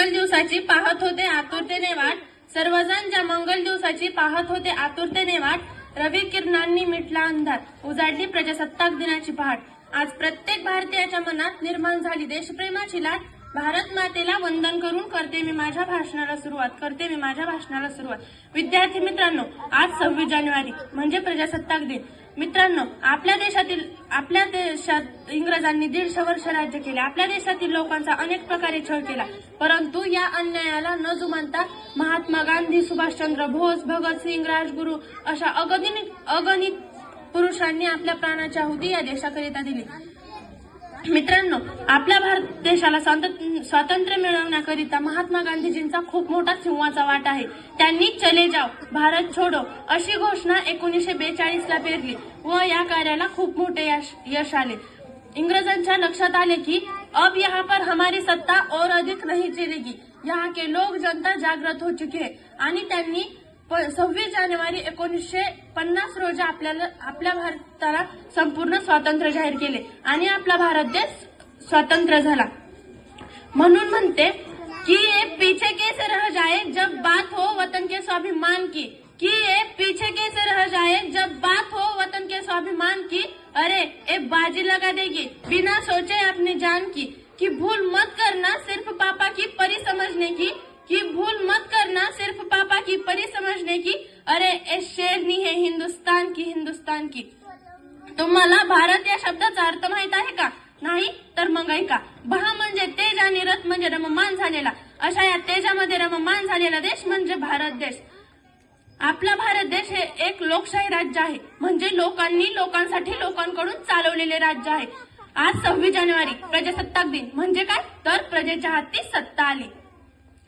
मंगल दिवसाची पाहत होते आतुरतेने वाट सर्वजणच्या मंगल दिवसाची पाहत होते आतुरतेने वाट रवी किरणांनी मिटला अंधार. उजाडली प्रजासत्ताक दिनाची पहाट. आज प्रत्येक भारतीयाच्या मनात निर्माण झाली देशप्रेमाची लाट. भारत मातेला वंदन करून करते मी माझ्या भाषणाला सुरुवात करते मी माझ्या भाषणाला सुरुवात. विद्यार्थी मित्रांनो आज सव्वीस जानेवारी म्हणजे प्रजासत्ताक दिन. मित्रांनो आपल्या देशातील आपल्या देशात इंग्रजांनी दीडशे वर्ष राज्य केले. आपल्या देशातील लोकांचा अनेक प्रकारे छळ केला. परंतु या अन्यायाला न जुमानता महात्मा गांधी सुभाषचंद्र बोस भगतसिंग राजगुरू अशा अगणित अगणित पुरुषांनी आपल्या प्राणाच्या आहुती या देशाकरिता दिली. मित्रांनो आपल्या भारत देशाला स्वातंत्र्य स्वातंत्र्य मिळवण्याकरिता महात्मा गांधीजींचा खूप मोठा सिंहाचा वाटा आहे. त्यांनी चले जाव भारत छोडो अशी घोषणा एकोणीसशे बेचाळीस ला पेरली व या कार्याला खूप मोठे यश यश आले. इंग्रजांच्या लक्षात आले की अब यहाँ पर हमारी सत्ता और अधिक नहीं चलेगी. यहाँ के लोक जनता जागृत हो चुके आणि त्यांनी सव्वीस जानेवारी एकोणीसशे पन्नास रोजी आपल्याला आपल्या भारताला संपूर्ण स्वातंत्र्य जाहीर केले. आणि आपला भारत देश स्वतंत्र झाला. म्हणून म्हणते की ये पीछे कैसे रह जाए जब बात हो वतन के स्वाभिमान की? कि ये पीछे कैसे रह जाए जब बात हो वतन के स्वाभिमान की? अरे ए बाजी लगा देगी बिना सोचे अपनी जान की कि भूल मत करना समझने की अरे ए शेरनी है हिंदुस्तान की हिंदुस्तान की? तुम्हाला भारत या शब्दाचा अर्थ माहीत आहे का? नाही तर मग ऐका. भा म्हणजे तेज आणि रथ म्हणजे रममान झालेला. अशा या तेजामध्ये रममान झालेला देश म्हणजे भारत देश. आपला भारत देश हे एक लोकशाही राज्य आहे. म्हणजे लोकांनी लोकांसाठी लोकांकडून चालवलेले राज्य आहे. आज सव्वीस जानेवारी प्रजासत्ताक दिन. म्हणजे काय? तर प्रजेच्या हाती सत्ता आली.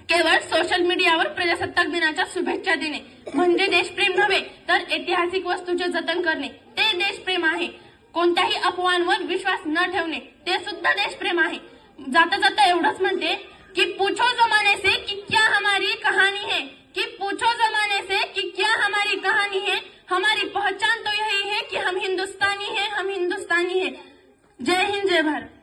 केवळ सोशल मीडियावर प्रजासत्ताक दिनाच्या शुभेच्छा देणे. म्हणजे देशप्रेम नव्हे तर ऐतिहासिक वस्तूचे जतन करणे. ते देशप्रेम आहे. कोणत्याही अफवांवर विश्वास न ठेवणे ते सुद्धा देशप्रेम आहे. जाता जाता एवढंच म्हणते की पूछो जमाने से कि क्या हमारी कहानी है? कि पूछो जमाने से कि क्या हमारी कहानी है? हमारी पहचान तो यही है कि हम हिंदुस्तानी है हम हिंदुस्तानी है. जय हिंद जय भारत।